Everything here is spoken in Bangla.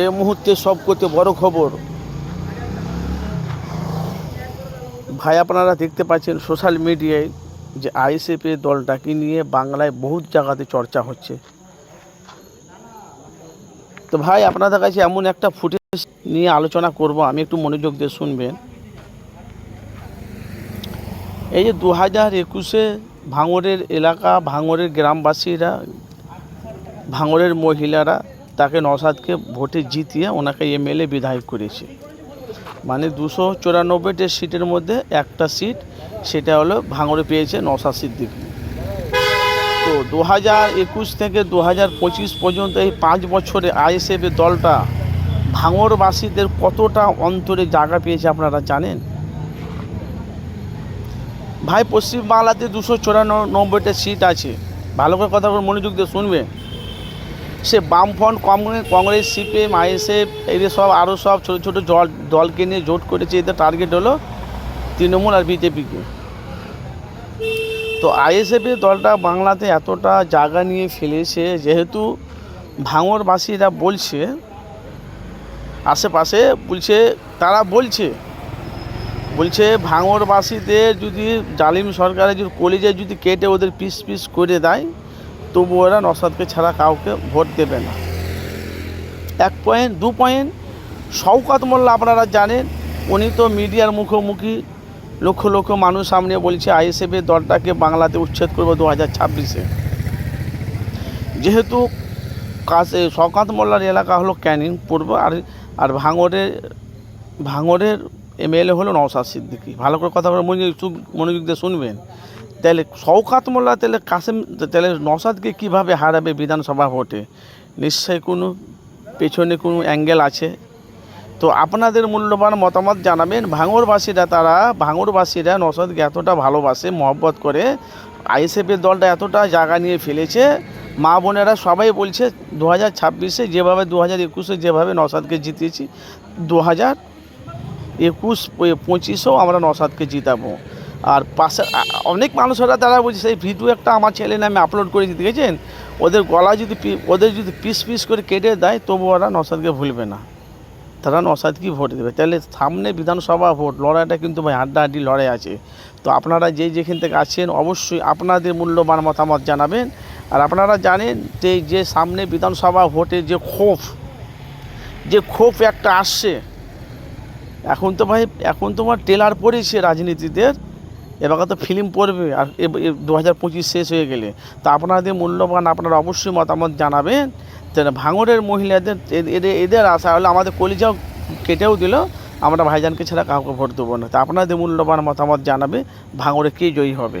এই মুহূর্তে সব করতে বড় খবর। ভাই, আপনারা দেখতে পাচ্ছেন সোশ্যাল মিডিয়ায় যে আইএসএফ দলটাকে নিয়ে বাংলায় বহুত জায়গাতে চর্চা হচ্ছে। তো ভাই, আপনাদের কাছে এমন একটা ফুটেজ নিয়ে আলোচনা করব, আমি একটু মনোযোগ দিয়ে শুনবেন। এই যে দু হাজার একুশে ভাঙড়ের এলাকা, ভাঙড়ের গ্রামবাসীরা, ভাঙড়ের মহিলারা তাকে নসাদকে ভোটে জিতিয়ে ওনাকে এমএলএ বিধায়ক করেছে। মানে দুশো চুরানব্বইটা সিটের মধ্যে একটা সিট, সেটা হলো ভাঙড়ে পেয়েছে নসাদ সিদ্দিকি। তো দু হাজার একুশ থেকে দু হাজার পঁচিশ পর্যন্ত এই পাঁচ বছরে আইএসএফের দলটা ভাঙড়বাসীদের কতটা অন্তরে জায়গা পেয়েছে আপনারা জানেন? ভাই, পশ্চিমবাংলাতে দুশো চুরানব্বইটা সিট আছে। ভালো করে কথা বলে, মনোযোগ দিয়ে শুনবে। সে বামফ্রন্ট কংগ্রেস কংগ্রেস, সিপিএম, আইএসএফ এদের সব আরও সব ছোটো ছোটো জল দলকে নিয়ে জোট করেছে, এদের টার্গেট হলো তৃণমূল আর বিজেপিকে তো আইএসএফের দলটা বাংলাতে এতটা জায়গা নিয়ে ফেলেছে, যেহেতু ভাঙরবাসীরা বলছে, আশেপাশে বলছে, তারা বলছে বলছে ভাঙরবাসীদের যদি জালিম সরকারের যদি কলেজে যদি কেটে ওদের পিস পিস করে দেয় তবু ওরা নসাদকে ছাড়া কাউকে ভোট দেবে না। এক পয়েন্ট, দু পয়েন্ট, শওকাত মোল্লা আপনারা জানেন, উনি তো মিডিয়ার মুখোমুখি। লক্ষ লক্ষ মানুষ সামনে বলছে আইএসএফের দলটাকে বাংলাতে উচ্ছেদ করব দু হাজার ছাব্বিশে। যেহেতু কাছে শওকাত মোল্লার এলাকা হলো ক্যানিং পূর্ব, আর আর ভাঙরের ভাঙরের এমএলএ হলো নওসাদ সিদ্দিকী। ভালো করে কথা বলে মনোযোগ মনোযোগ দিয়ে শুনবেন। তাহলে শওকাত মোল্লা তাহলে কাসেম, তাহলে নসাদকে কীভাবে হারাবে বিধানসভা ভোটে? নিশ্চয়ই কোনো পেছনে কোনো অ্যাঙ্গেল আছে? তো আপনাদের মূল্যবান মতামত জানাবেন। ভাঙরবাসীরা তারা, ভাঙরবাসীরা নসাদকে এতটা ভালোবাসে, মহব্বত করে। আইএসএফের দলটা এতটা জায়গা নিয়ে ফেলেছে। মা বোনেরা সবাই বলছে দু হাজার ছাব্বিশে যেভাবে দু হাজার একুশে যেভাবে নসাদকে জিতিয়েছি দু হাজার একুশ, পঁচিশেও আমরা নসাদকে জিতাবো। আর পাশে অনেক মানুষেরা তারা বলছে, সেই ভিডিও একটা আমার ছেলে নামে আপলোড করে দিতে গেছেন ওদের গলা যদি ওদের যদি পিস পিস করে কেটে দেয়, তবু ওরা নসাদকে ভুলবে না। তারা নসাদকেই ভোট দেবে। তাহলে সামনে বিধানসভা ভোট, লড়াইটা কিন্তু ভাই হাড্ডাহাড্ডি লড়াই আছে। তো আপনারা যে যেখান থেকে আছেন, অবশ্যই আপনাদের মূল্যবান মতামত জানাবেন। আর আপনারা জানেন যে যে সামনে বিধানসভা ভোটের যে ক্ষোভ যে ক্ষোভ একটা আসছে। এখন তো ভাই, এখন তোমার টেলার পড়েছে রাজনীতিদের এবার তো ফিল্ম পড়বে আর দু হাজার পঁচিশ শেষ হয়ে গেলে। তা আপনাদের মূল্যবান আপনারা অবশ্যই মতামত জানাবেন। ভাঙড়ের মহিলাদের এদের এদের আশা হলে আমাদের কলিজাও কেটেও দিল, আমরা ভাইজানকে ছাড়া কাউকে ভোট দেবো না। তা আপনাদের মূল্যবান মতামত জানাবে, ভাঙড়ে কে জয়ী হবে।